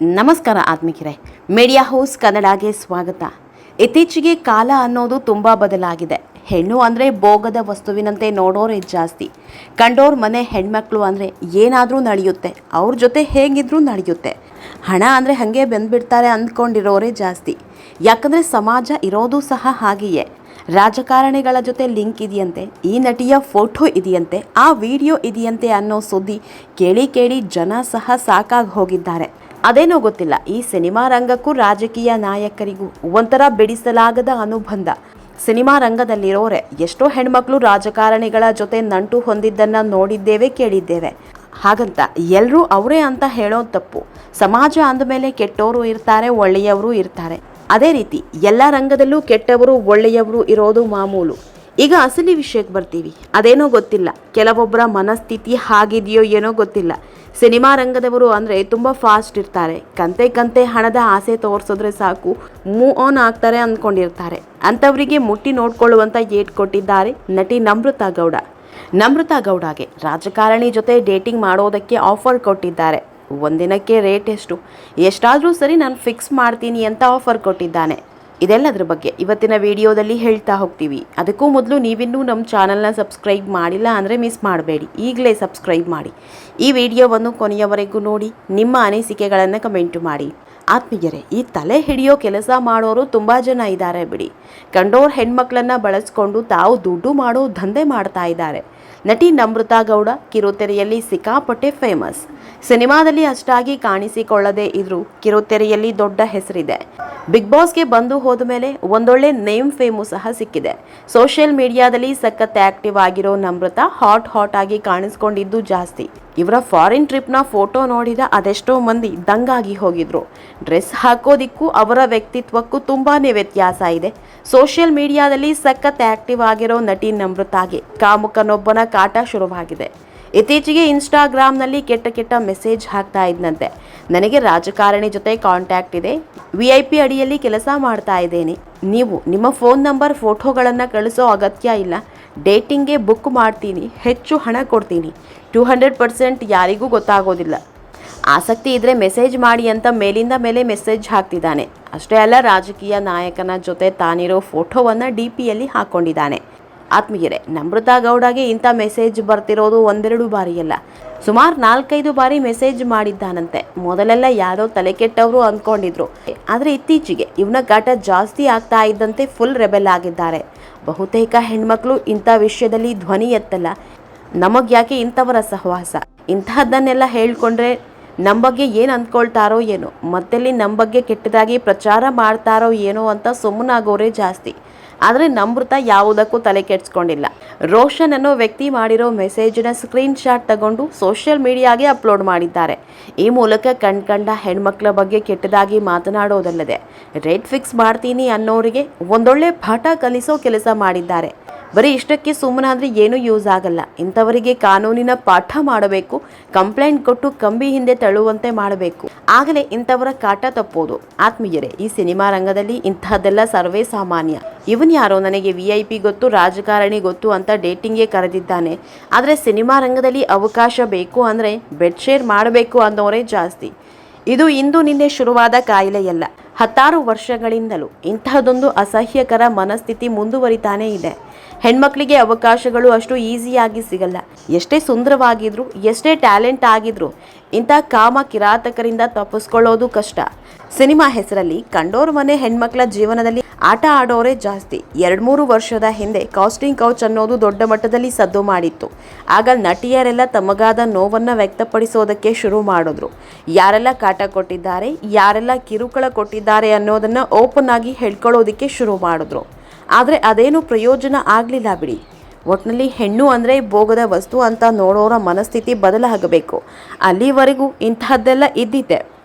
ನಮಸ್ಕಾರ ಆತ್ಮಿಕರೇ. Media house ಕನ್ನಡಗೆ ಸ್ವಾಗತ. ಇತ್ತೀಚೆಗೆ ಕಾಲ ಅನ್ನೋದು ತುಂಬ ಬದಲಾಗಿದೆ. ಹೆಣ್ಣು ಅಂದರೆ ಭೋಗದ ವಸ್ತುವಿನಂತೆ ನೋಡೋರೇ ಜಾಸ್ತಿ. ಕಂಡೋರ್ ಮನೆ ಹೆಣ್ಮಕ್ಳು ಅಂದರೆ ಏನಾದರೂ ನಡೆಯುತ್ತೆ. ಅವ್ರ ಜೊತೆ ಹೇಗಿದ್ರೂ ನಡೆಯುತ್ತೆ. ಹಣ ಅಂದರೆ ಹಾಗೆ ಬೆಂದ್ಬಿಡ್ತಾರೆ ಅಂದ್ಕೊಂಡಿರೋರೇ ಜಾಸ್ತಿ. ಯಾಕಂದರೆ ಸಮಾಜ ಇರೋದು ಸಹ ಹಾಗೆಯೇ. ರಾಜಕಾರಣಿಗಳ ಜೊತೆ ಲಿಂಕ್ ಇದೆಯಂತೆ, ಈ ನಟಿಯ ಫೋಟೋ ಇದೆಯಂತೆ, ಆ ವಿಡಿಯೋ ಇದೆಯಂತೆ ಅನ್ನೋ ಸುದ್ದಿ ಕೇಳಿ ಕೇಳಿ ಜನ ಸಹ ಸಾಕಾಗಿ ಹೋಗಿದ್ದಾರೆ. ಅದೇನೋ ಗೊತ್ತಿಲ್ಲ. ಈ ಸಿನಿಮಾ ರಂಗಕ್ಕೂ ರಾಜಕೀಯ ನಾಯಕರಿಗೂ ಒಂಥರ ಬಿಡಿಸಲಾಗದ ಅನುಬಂಧ. ಸಿನಿಮಾ ರಂಗದಲ್ಲಿರೋರೆ ಎಷ್ಟೋ ಹೆಣ್ಮಕ್ಳು ರಾಜಕಾರಣಿಗಳ ಜೊತೆ ನಂಟು ಹೊಂದಿದ್ದನ್ನ ನೋಡಿದ್ದೇವೆ, ಕೇಳಿದ್ದೇವೆ. ಹಾಗಂತ ಎಲ್ಲರೂ ಅವರೇ ಅಂತ ಹೇಳೋದು ತಪ್ಪು. ಸಮಾಜ ಅಂದಮೇಲೆ ಕೆಟ್ಟವರು ಇರ್ತಾರೆ, ಒಳ್ಳೆಯವರು ಇರ್ತಾರೆ. ಅದೇ ರೀತಿ ಎಲ್ಲ ರಂಗದಲ್ಲೂ ಕೆಟ್ಟವರು, ಒಳ್ಳೆಯವರು ಇರೋದು ಮಾಮೂಲು. ಈಗ ಅಸಲಿ ವಿಷಯಕ್ಕೆ ಬರ್ತೀವಿ. ಅದೇನೋ ಗೊತ್ತಿಲ್ಲ. ಕೆಲವೊಬ್ಬರ ಮನಸ್ಥಿತಿ ಹಾಗಿದೆಯೋ ಏನೋ ಗೊತ್ತಿಲ್ಲ. ಸಿನಿಮಾ ರಂಗದವರು ಅಂದರೆ ತುಂಬ ಫಾಸ್ಟ್ ಇರ್ತಾರೆ. ಕಂತೆ ಕಂತೆ ಹಣದ ಆಸೆ ತೋರಿಸಿದ್ರೆ ಸಾಕು. ಮೂ ಆನ್ ಆಗ್ತಾರೆ ಅಂದ್ಕೊಂಡಿರ್ತಾರೆ ಅಂಥವರಿಗೆ ಮುಟ್ಟಿ ನೋಡ್ಕೊಳ್ಳುವಂಥ ಏಟ್ ಕೊಟ್ಟಿದ್ದಾರೆ ನಟಿ ನಮೃತ ಗೌಡ. ನಮೃತ ಗೌಡಗೆ ರಾಜಕಾರಣಿ ಜೊತೆ ಡೇಟಿಂಗ್ ಮಾಡೋದಕ್ಕೆ ಆಫರ್ ಕೊಟ್ಟಿದ್ದಾರೆ. ಒಂದಿನಕ್ಕೆ ರೇಟ್ ಎಷ್ಟು? ಎಷ್ಟಾದರೂ ಸರಿ ನಾನು ಫಿಕ್ಸ್ ಮಾಡ್ತೀನಿ ಅಂತ ಆಫರ್ ಕೊಟ್ಟಿದ್ದಾನೆ. ಇದೆಲ್ಲದ್ರ ಬಗ್ಗೆ ಇವತ್ತಿನ ವಿಡಿಯೋದಲ್ಲಿ ಹೇಳ್ತಾ ಹೋಗ್ತೀವಿ. ಅದಕ್ಕೂ ಮೊದಲು ನೀವಿನ್ನೂ ನಮ್ಮ ಚಾನಲ್ನ ಸಬ್ಸ್ಕ್ರೈಬ್ ಮಾಡಿಲ್ಲ ಅಂದರೆ ಮಿಸ್ ಮಾಡಬೇಡಿ. ಈಗಲೇ ಸಬ್ಸ್ಕ್ರೈಬ್ ಮಾಡಿ. ಈ ವಿಡಿಯೋವನ್ನು ಕೊನೆಯವರೆಗೂ ನೋಡಿ, ನಿಮ್ಮ ಅನಿಸಿಕೆಗಳನ್ನು ಕಮೆಂಟ್ ಮಾಡಿ. ಆತ್ಮೀಯರೇ, ಈ ತಲೆ ಹಿಡಿಯೋ ಕೆಲಸ ಮಾಡೋರು ತುಂಬ ಜನ ಇದ್ದಾರೆ ಬಿಡಿ. ಕಂಡೋರ್ ಹೆಣ್ಮಕ್ಳನ್ನು ಬಳಸ್ಕೊಂಡು ತಾವು ದುಡ್ಡು ಮಾಡೋ ದಂಧೆ ಮಾಡ್ತಾ ಇದ್ದಾರೆ. ನಟಿ ನಮೃತಾ ಗೌಡ ಕಿರುತೆರೆಯಲ್ಲಿ ಸಿಕ್ಕಾಪಟ್ಟೆ ಫೇಮಸ್ ಸಿನಿಮಾದಲ್ಲಿ ಅಷ್ಟಾಗಿ ಕಾಣಿಸಿಕೊಳ್ಳದೇ ಇದ್ರೂ ಕಿರುತೆರೆಯಲ್ಲಿ ದೊಡ್ಡ ಹೆಸರಿದೆ. ಬಿಗ್ ಬಾಸ್ಗೆ ಬಂದು ಹೋದ ಮೇಲೆ ಒಂದೊಳ್ಳೆ ನೇಮ್ ಫೇಮು ಸಹ ಸಿಕ್ಕಿದೆ. ಸೋಷಿಯಲ್ ಮೀಡಿಯಾದಲ್ಲಿ ಸಖತ್ ಆಕ್ಟಿವ್ ಆಗಿರೋ ನಮೃತ ಹಾಟ್ ಹಾಟ್ ಆಗಿ ಕಾಣಿಸ್ಕೊಂಡಿದ್ದು ಜಾಸ್ತಿ. ಇವರ ಫಾರಿನ್ ಟ್ರಿಪ್ನ ಫೋಟೋ ನೋಡಿದ ಅದೆಷ್ಟೋ ಮಂದಿ ದಂಗಾಗಿ ಹೋಗಿದ್ರು. ಡ್ರೆಸ್ ಹಾಕೋದಿಕ್ಕೂ ಅವರ ವ್ಯಕ್ತಿತ್ವಕ್ಕೂ ತುಂಬಾ ವ್ಯತ್ಯಾಸ ಇದೆ. ಸೋಷಿಯಲ್ ಮೀಡಿಯಾದಲ್ಲಿ ಸಖತ್ ಆಕ್ಟಿವ್ ಆಗಿರೋ ನಟಿ ನಮೃತಾಗೆ ಕಾಮುಕನೊಬ್ಬನ ಕಾಟ ಶುರುವಾಗಿದೆ. ಇತ್ತೀಚೆಗೆ ಇನ್ಸ್ಟಾಗ್ರಾಮ್ನಲ್ಲಿ ಕೆಟ್ಟ ಕೆಟ್ಟ ಮೆಸೇಜ್ ಹಾಕ್ತಾ ಇದ್ದಂತೆ ನನಗೆ ರಾಜಕಾರಣಿ ಜೊತೆ ಕಾಂಟ್ಯಾಕ್ಟ್ ಇದೆ. ವಿ ಐ ಪಿ ಅಡಿಯಲ್ಲಿ ಕೆಲಸ ಮಾಡ್ತಾ ಇದ್ದೇನೆ. ನೀವು ನಿಮ್ಮ ಫೋನ್ ನಂಬರ್, ಫೋಟೋಗಳನ್ನು ಕಳಿಸೋ ಅಗತ್ಯ ಇಲ್ಲ. ಡೇಟಿಂಗ್ಗೆ ಬುಕ್ ಮಾಡ್ತೀನಿ, ಹೆಚ್ಚು ಹಣ ಕೊಡ್ತೀನಿ. ಟೂ ಹಂಡ್ರೆಡ್ ಪರ್ಸೆಂಟ್ ಯಾರಿಗೂ ಗೊತ್ತಾಗೋದಿಲ್ಲ. ಆಸಕ್ತಿ ಇದ್ದರೆ ಮೆಸೇಜ್ ಮಾಡಿ ಅಂತ ಮೇಲಿಂದ ಮೇಲೆ ಮೆಸೇಜ್ ಹಾಕ್ತಿದ್ದಾನೆ. ಅಷ್ಟೇ ಅಲ್ಲ, ರಾಜಕೀಯ ನಾಯಕನ ಜೊತೆ ತಾನಿರೋ ಫೋಟೋವನ್ನು ಡಿ ಪಿಯಲ್ಲಿ ಹಾಕ್ಕೊಂಡಿದ್ದಾನೆ ಆತ್ಮೀಯರೇ ನಮೃತಾ ಗೌಡಗೆ ಇಂಥ ಮೆಸೇಜ್ ಬರ್ತಿರೋದು ಒಂದೆರಡು ಬಾರಿಯಲ್ಲ. ಸುಮಾರು ನಾಲ್ಕೈದು ಬಾರಿ ಮೆಸೇಜ್ ಮಾಡಿದ್ದಾನಂತೆ. ಮೊದಲೆಲ್ಲ ಯಾರೋ ತಲೆ ಕೆಟ್ಟವರು ಅಂದ್ಕೊಂಡಿದ್ರು ಆದರೆ ಇತ್ತೀಚೆಗೆ ಇವನ ಗಾಟ ಜಾಸ್ತಿ ಆಗ್ತಾ ಇದ್ದಂತೆ ಫುಲ್ ರೆಬೆಲ್ ಆಗಿದ್ದಾರೆ. ಬಹುತೇಕ ಹೆಣ್ಮಕ್ಳು ಇಂಥ ವಿಷಯದಲ್ಲಿ ಧ್ವನಿ ಎತ್ತಲ್ಲ. ನಮಗ್ಯಾಕೆ ಇಂಥವರ ಸಹವಾಸ? ಇಂತಹದ್ದನ್ನೆಲ್ಲ ಹೇಳ್ಕೊಂಡ್ರೆ ನಮ್ಮ ಬಗ್ಗೆ ಏನು ಅಂದ್ಕೊಳ್ತಾರೋ ಏನೋ, ಮತ್ತೆಲ್ಲಿ ನಮ್ಮ ಬಗ್ಗೆ ಕೆಟ್ಟದಾಗಿ ಪ್ರಚಾರ ಮಾಡ್ತಾರೋ ಏನೋ ಅಂತ ಸುಮ್ಮನಾಗೋರೇ ಜಾಸ್ತಿ. ಆದರೆ ನಮೃತ ಯಾವುದಕ್ಕೂ ತಲೆ ಕೆಡ್ಸ್ಕೊಂಡಿಲ್ಲ. ರೋಷನ್ ಅನ್ನೋ ವ್ಯಕ್ತಿ ಮಾಡಿರೋ ಮೆಸೇಜ್ನ ಸ್ಕ್ರೀನ್ ಶಾಟ್ ತಗೊಂಡು ಸೋಷಿಯಲ್ ಮೀಡಿಯಾಗೆ ಅಪ್ಲೋಡ್ ಮಾಡಿದ್ದಾರೆ. ಈ ಮೂಲಕ ಕಣ್ಕಂಡ ಹೆಣ್ಮಕ್ಳ ಬಗ್ಗೆ ಕೆಟ್ಟದಾಗಿ ಮಾತನಾಡೋದಲ್ಲದೆ ರೇಟ್ ಫಿಕ್ಸ್ ಮಾಡ್ತೀನಿ ಅನ್ನೋರಿಗೆ ಒಂದೊಳ್ಳೆ ಪಾಠ ಕಲಿಸೋ ಕೆಲಸ ಮಾಡಿದ್ದಾರೆ. ಬರೀ ಇಷ್ಟಕ್ಕೆ ಸುಮ್ಮನಾದ್ರೆ ಏನೂ ಯೂಸ್ ಆಗಲ್ಲ. ಇಂಥವರಿಗೆ ಕಾನೂನಿನ ಪಾಠ ಮಾಡಬೇಕು, ಕಂಪ್ಲೇಂಟ್ ಕೊಟ್ಟು ಕಂಬಿ ಹಿಂದೆ ತಳ್ಳುವಂತೆ ಮಾಡಬೇಕು. ಆಗಲೇ ಇಂಥವರ ಕಾಟ ತಪ್ಪೋದು. ಆತ್ಮೀಯರೇ, ಈ ಸಿನಿಮಾ ರಂಗದಲ್ಲಿ ಇಂತಹದ್ದೆಲ್ಲ ಸರ್ವೇ ಸಾಮಾನ್ಯ. ಇವನ್ ಯಾರೋ ನನಗೆ ವಿ ಐ ಪಿ ಗೊತ್ತು, ರಾಜಕಾರಣಿ ಗೊತ್ತು ಅಂತ ಡೇಟಿಂಗ್ಗೆ ಕರೆದಿದ್ದಾನೆ. ಆದರೆ ಸಿನಿಮಾ ರಂಗದಲ್ಲಿ ಅವಕಾಶ ಬೇಕು ಅಂದರೆ ಬೆಡ್ ಶೇರ್ ಮಾಡಬೇಕು ಅನ್ನೋರೇ ಜಾಸ್ತಿ. ಇದು ಇಂದು ನಿನ್ನೆ ಶುರುವಾದ ಕಾಯಿಲೆಯಲ್ಲ. ಹತ್ತಾರು ವರ್ಷಗಳಿಂದಲೂ ಇಂತಹದೊಂದು ಅಸಹ್ಯಕರ ಮನಸ್ಥಿತಿ ಮುಂದುವರಿತಾನೇ ಇದೆ. ಹೆಣ್ಮಕ್ಳಿಗೆ ಅವಕಾಶಗಳು ಅಷ್ಟು ಈಸಿಯಾಗಿ ಸಿಗಲ್ಲ. ಎಷ್ಟೇ ಸುಂದರವಾಗಿದ್ರು, ಎಷ್ಟೇ ಟ್ಯಾಲೆಂಟ್ ಆಗಿದ್ರು, ಇಂಥ ಕಾಮ ಕಿರಾತಕರಿಂದ ತಪ್ಪಿಸ್ಕೊಳ್ಳೋದು ಕಷ್ಟ. ಸಿನಿಮಾ ಹೆಸರಲ್ಲಿ ಕಂಡೋರ್ ಮನೆ ಹೆಣ್ಮಕ್ಳ ಜೀವನದಲ್ಲಿ ಆಟ ಆಡೋರೇ ಜಾಸ್ತಿ. ಎರಡು ಮೂರು ವರ್ಷದ ಹಿಂದೆ ಕಾಸ್ಟಿಂಗ್ ಕೌಚ್ ಅನ್ನೋದು ದೊಡ್ಡ ಮಟ್ಟದಲ್ಲಿ ಸದ್ದು ಮಾಡಿತ್ತು. ಆಗ ನಟಿಯರೆಲ್ಲ ತಮಗಾದ ನೋವನ್ನು ವ್ಯಕ್ತಪಡಿಸೋದಕ್ಕೆ ಶುರು ಮಾಡಿದ್ರು. ಯಾರೆಲ್ಲ ಕಾಟ ಕೊಟ್ಟಿದ್ದಾರೆ, ಯಾರೆಲ್ಲ ಕಿರುಕುಳ ಕೊಟ್ಟಿದ್ದಾರೆ ಅನ್ನೋದನ್ನು ಓಪನ್ ಆಗಿ ಹೇಳ್ಕೊಳ್ಳೋದಕ್ಕೆ ಶುರು ಮಾಡಿದ್ರು. ಆದರೆ ಅದೇನು ಪ್ರಯೋಜನ ಆಗಲಿಲ್ಲ ಬಿಡಿ. ಒಟ್ಟಿನಲ್ಲಿ ಹೆಣ್ಣು ಅಂದರೆ ಭೋಗದ ವಸ್ತು ಅಂತ ನೋಡೋರ ಮನಸ್ಥಿತಿ ಬದಲಾಗಬೇಕು. ಅಲ್ಲಿವರೆಗೂ ಇಂತಹದ್ದೆಲ್ಲ ಇದ್ದಿದ್ದೆ.